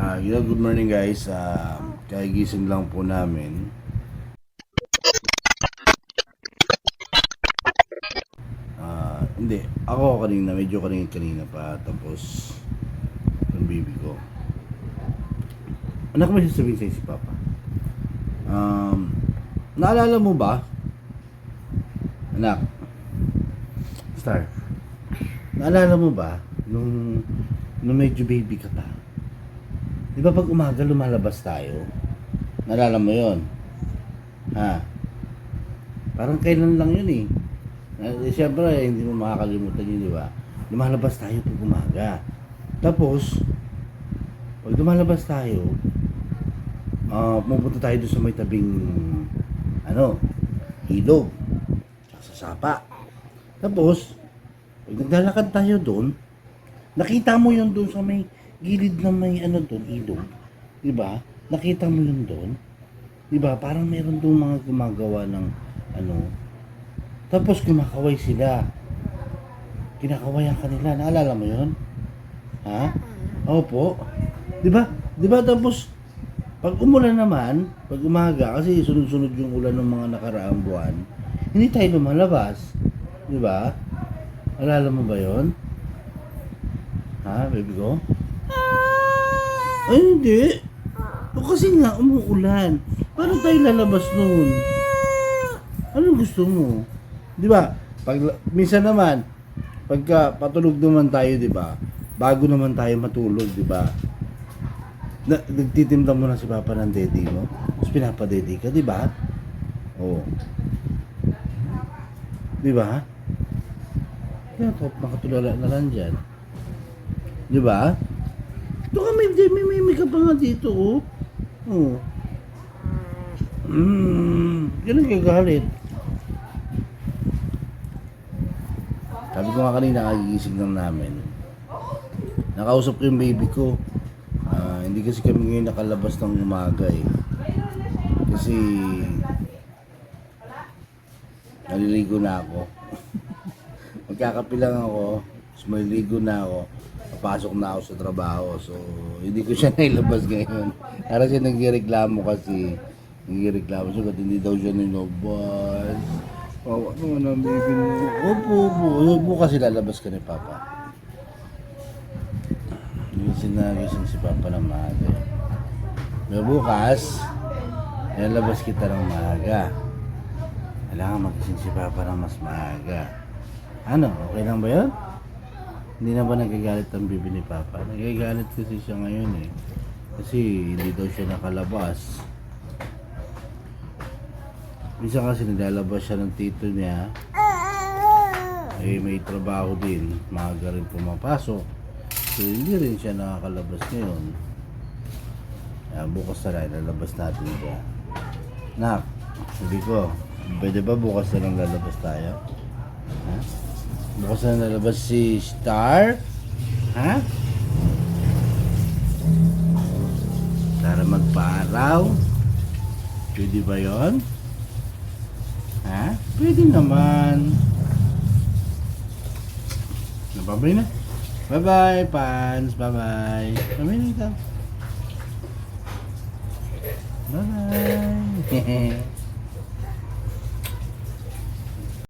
Ah, you know, good morning guys. Ah, kagising lang po namin. Ah, hindi. Ako kanina, medyo kanina kanina pa. Tapos, yung baby ko. Anak, may sasabihin sa'yo si Papa. Um, naalala mo ba? Anak. Star. Naalala mo ba? Nung, nung medyo baby ka pa. Di ba pag umaga lumalabas tayo? Naalala mo yon? Ha? Parang kailan lang yun eh. Eh, Siyempre, hindi mo makakalimutan yun, di ba? Lumalabas tayo pag umaga. Tapos, pag lumalabas tayo, ah pupunta tayo doon sa may tabing, ano, ilog. Sa sapa. Tapos, pag naglalakad tayo doon, nakita mo yun doon sa may gilid na may ano doon, ilog. Di ba? Nakita mo yun doon. Di ba? Parang meron doon mga gumagawa ng ano. Tapos kumakaway sila. Kinakawayan kanila. Naalala mo yun? Ha? Opo. Di ba? Di ba tapos pag umulan naman, pag umaga, kasi sunod-sunod yung ulan ng mga nakaraang buwan, hindi tayo lumalabas. Di ba? Alala mo ba yon? Ha, baby ko? Ay, hindi. O kasi nga, umuulan. Paano tayo lalabas noon? Anong gusto mo? Di ba? Pag, minsan naman, pagka patulog naman tayo, di ba? Bago naman tayo matulog, di ba? Na, nagtitimpla mo na si Papa ng daddy mo. Tapos pinapadedi ka, di ba? Oo. Di ba? Kaya top, makatulala na lang dyan. Di ba? Ito ka, may, may, may, may ka pa nga dito, oh. Oh. Mm, ganun kagalit. Sabi ko nga kanina, kagigising lang namin. Nakausap ko yung baby ko. Ah, hindi kasi kami ngayon nakalabas ng umaga eh. Kasi naliligo na ako. Magkakapi lang ako, tapos maliligo na ako, papasok na ako sa trabaho. So, hindi ko siya nailabas ngayon. Para siya nagreklamo kasi, nagreklamo siya, ba't hindi daw siya. Wawa naman ang baby mo. Opo, opo. Bukas lalabas ka ni Papa. Na gising si Papa ng maaga. Pero bukas, lalabas kita ng maaga. Kailangan magising si Papa ng mas maaga. Ano, okay lang ba yun? Hindi na ba nagagalit ang bibi ni Papa? Nagagalit kasi siya ngayon eh. Kasi hindi daw siya nakalabas. Bisa kasi naglalabas siya ng tito niya. Eh, may trabaho din. Maaga rin pumapasok. So, hindi rin siya nakakalabas ngayon. Kaya bukas na lang, lalabas natin siya. Nak, sabi ko, pwede ba bukas na lang lalabas tayo? Ha? Bukas na lang lalabas si Star? Ha? Para magpa-araw? Pwede ba yon? Ha? Pwede naman. Nababay na. Bye-bye, fans. Bye-bye. Kami na ito. Bye-bye.